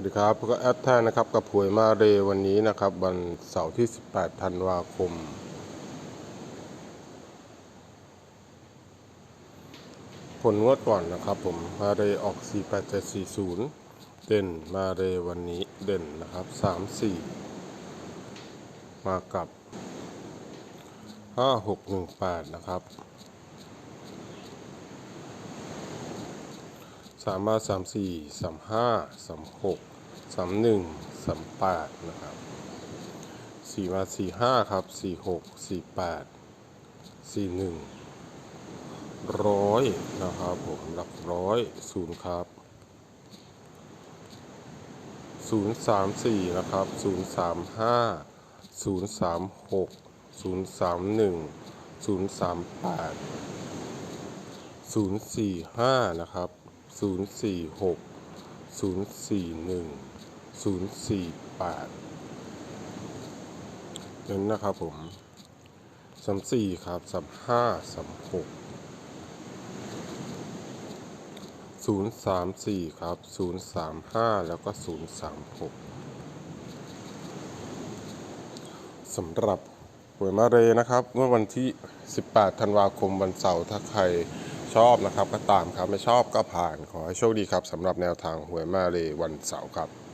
วัสดีครับพวกบแอดแทนนะครับกับหวยมาเรวันนี้นะครับ วันเสาร์ที่ 18 ธันวาคม ผลงวดก่อนนะครับผมมาเรออก 48740 เด่นมาเรวันนี้เด่นนะครับ 34 มากับ 5618 นะครับามาสามสี่สามห้าสามหกสามหนึ่งสามแปดนะครับสี่มาสี่ห้าครับสี่หกสี่แปดสี่หนึ่งร้อยนะครับผมหลักร้อยศูนย์ครับศูนย์สามสี่นะครับศูนย์สามห้าศูนย์สามหกศูนย์สามหนึ่งศูนย์สามแปดศูนย์สี่ห้านะครับ ศูนย์สี่หกศูนย์สี่หนึ่งศูนย์สี่แปดนั่นนะครับผมสามสี่ครับสามห้าสามหกศูนย์สามสี่ครับศูนย์สามห้าแล้วก็ศูนย์สามหกสำหรับหวยมาเรนะครับ เมื่อวันที่ 18 ธันวาคมวันเสาร์ถ้าใคร ชอบนะครับก็ตามครับไม่ชอบก็ผ่านขอให้โชคดีครับสำหรับแนวทางหวยมาเลวันเสาร์ครับ